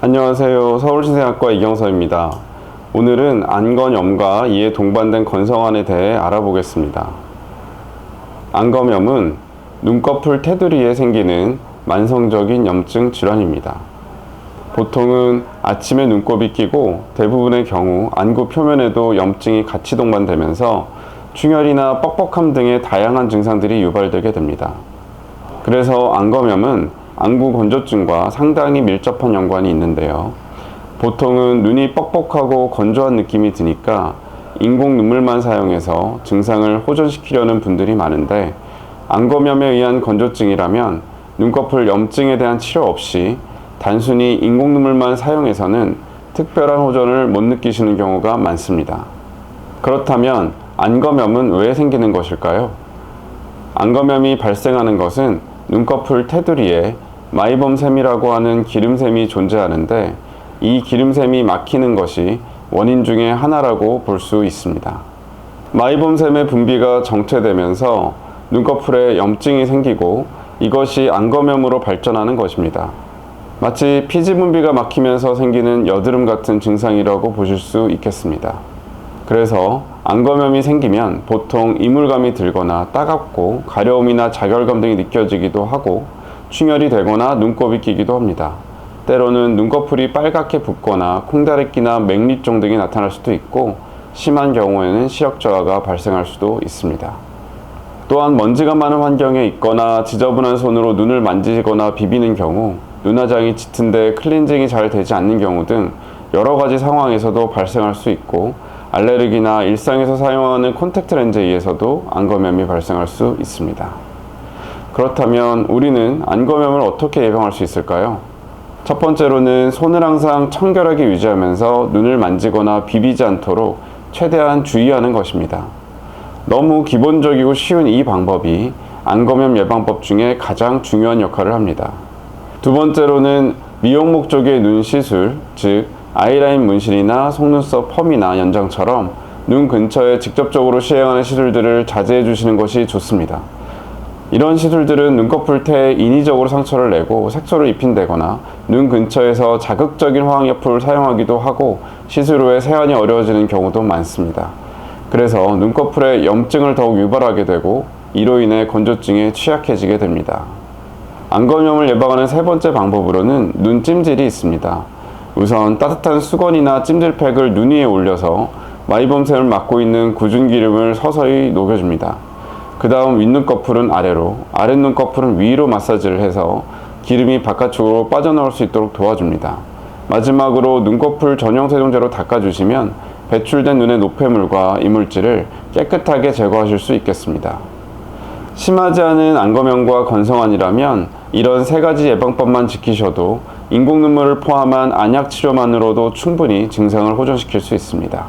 안녕하세요. 서울신생학과 이경서입니다. 오늘은 안건염과 이에 동반된 건성환에 대해 알아보겠습니다. 안검염은 눈꺼풀 테두리에 생기는 만성적인 염증 질환입니다. 보통은 아침에 눈곱이 끼고 대부분의 경우 안구 표면에도 염증이 같이 동반되면서 충혈이나 뻑뻑함 등의 다양한 증상들이 유발되게 됩니다. 그래서 안검염은 안구 건조증과 상당히 밀접한 연관이 있는데요. 보통은 눈이 뻑뻑하고 건조한 느낌이 드니까 인공 눈물만 사용해서 증상을 호전시키려는 분들이 많은데 안검염에 의한 건조증이라면 눈꺼풀 염증에 대한 치료 없이 단순히 인공 눈물만 사용해서는 특별한 호전을 못 느끼시는 경우가 많습니다. 그렇다면 안검염은 왜 생기는 것일까요? 안검염이 발생하는 것은 눈꺼풀 테두리에 마이범샘이라고 하는 기름샘이 존재하는데 이 기름샘이 막히는 것이 원인 중에 하나라고 볼 수 있습니다. 마이범샘의 분비가 정체되면서 눈꺼풀에 염증이 생기고 이것이 안검염으로 발전하는 것입니다. 마치 피지 분비가 막히면서 생기는 여드름 같은 증상이라고 보실 수 있겠습니다. 그래서 안검염이 생기면 보통 이물감이 들거나 따갑고 가려움이나 자결감 등이 느껴지기도 하고 충혈이 되거나 눈곱이 끼기도 합니다. 때로는 눈꺼풀이 빨갛게 붓거나 콩다래끼나 맹립종 등이 나타날 수도 있고 심한 경우에는 시력 저하가 발생할 수도 있습니다. 또한 먼지가 많은 환경에 있거나 지저분한 손으로 눈을 만지거나 비비는 경우 눈화장이 짙은데 클렌징이 잘 되지 않는 경우 등 여러 가지 상황에서도 발생할 수 있고 알레르기나 일상에서 사용하는 콘택트 렌즈에 의해서도 안검염이 발생할 수 있습니다. 그렇다면 우리는 안검염을 어떻게 예방할 수 있을까요? 첫 번째로는 손을 항상 청결하게 유지하면서 눈을 만지거나 비비지 않도록 최대한 주의하는 것입니다. 너무 기본적이고 쉬운 이 방법이 안검염 예방법 중에 가장 중요한 역할을 합니다. 두 번째로는 미용 목적의 눈 시술, 즉 아이라인 문신이나 속눈썹 펌이나 연장처럼 눈 근처에 직접적으로 시행하는 시술들을 자제해 주시는 것이 좋습니다. 이런 시술들은 눈꺼풀 태에 인위적으로 상처를 내고 색소를 입힌다거나 눈 근처에서 자극적인 화학약품을 사용하기도 하고 시술 후에 세안이 어려워지는 경우도 많습니다. 그래서 눈꺼풀에 염증을 더욱 유발하게 되고 이로 인해 건조증에 취약해지게 됩니다. 안검염을 예방하는 세 번째 방법으로는 눈 찜질이 있습니다. 우선 따뜻한 수건이나 찜질팩을 눈 위에 올려서 마이범샘을 막고 있는 굳은 기름을 서서히 녹여줍니다. 그 다음 윗눈꺼풀은 아래로, 아랫눈꺼풀은 위로 마사지를 해서 기름이 바깥쪽으로 빠져나올 수 있도록 도와줍니다. 마지막으로 눈꺼풀 전용 세정제로 닦아주시면 배출된 눈의 노폐물과 이물질을 깨끗하게 제거하실 수 있겠습니다. 심하지 않은 안검염과 건성환이라면 이런 세 가지 예방법만 지키셔도 인공 눈물을 포함한 안약 치료만으로도 충분히 증상을 호전시킬 수 있습니다.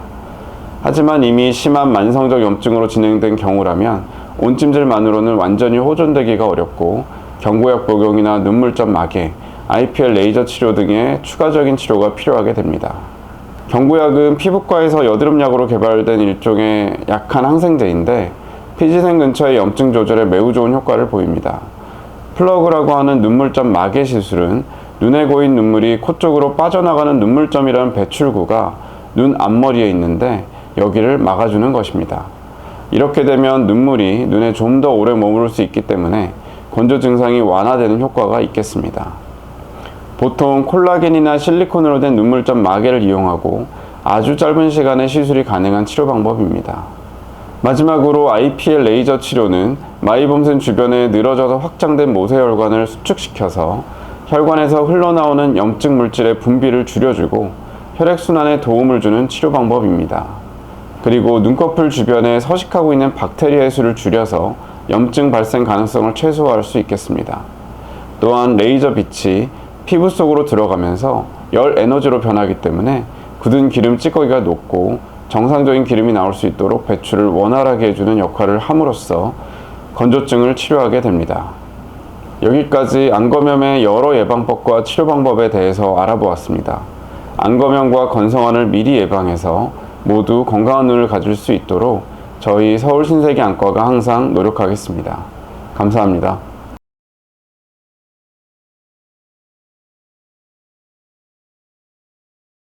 하지만 이미 심한 만성적 염증으로 진행된 경우라면 온찜질만으로는 완전히 호전되기가 어렵고 경구약 복용이나 눈물점 마개, IPL 레이저 치료 등의 추가적인 치료가 필요하게 됩니다. 경구약은 피부과에서 여드름약으로 개발된 일종의 약한 항생제인데 피지생 근처의 염증 조절에 매우 좋은 효과를 보입니다. 플러그라고 하는 눈물점 마개 시술은 눈에 고인 눈물이 코 쪽으로 빠져나가는 눈물점이라는 배출구가 눈 앞머리에 있는데 여기를 막아주는 것입니다. 이렇게 되면 눈물이 눈에 좀 더 오래 머무를 수 있기 때문에 건조 증상이 완화되는 효과가 있겠습니다. 보통 콜라겐이나 실리콘으로 된 눈물점 마개를 이용하고 아주 짧은 시간에 시술이 가능한 치료 방법입니다. 마지막으로 IPL 레이저 치료는 마이범샘 주변에 늘어져서 확장된 모세혈관을 수축시켜서 혈관에서 흘러나오는 염증 물질의 분비를 줄여주고 혈액순환에 도움을 주는 치료 방법입니다. 그리고 눈꺼풀 주변에 서식하고 있는 박테리아의 수를 줄여서 염증 발생 가능성을 최소화할 수 있겠습니다. 또한 레이저 빛이 피부 속으로 들어가면서 열 에너지로 변하기 때문에 굳은 기름 찌꺼기가 녹고 정상적인 기름이 나올 수 있도록 배출을 원활하게 해주는 역할을 함으로써 건조증을 치료하게 됩니다. 여기까지 안검염의 여러 예방법과 치료 방법에 대해서 알아보았습니다. 안검염과 건성환을 미리 예방해서 모두 건강한 눈을 가질 수 있도록 저희 서울신세계 안과가 항상 노력하겠습니다. 감사합니다.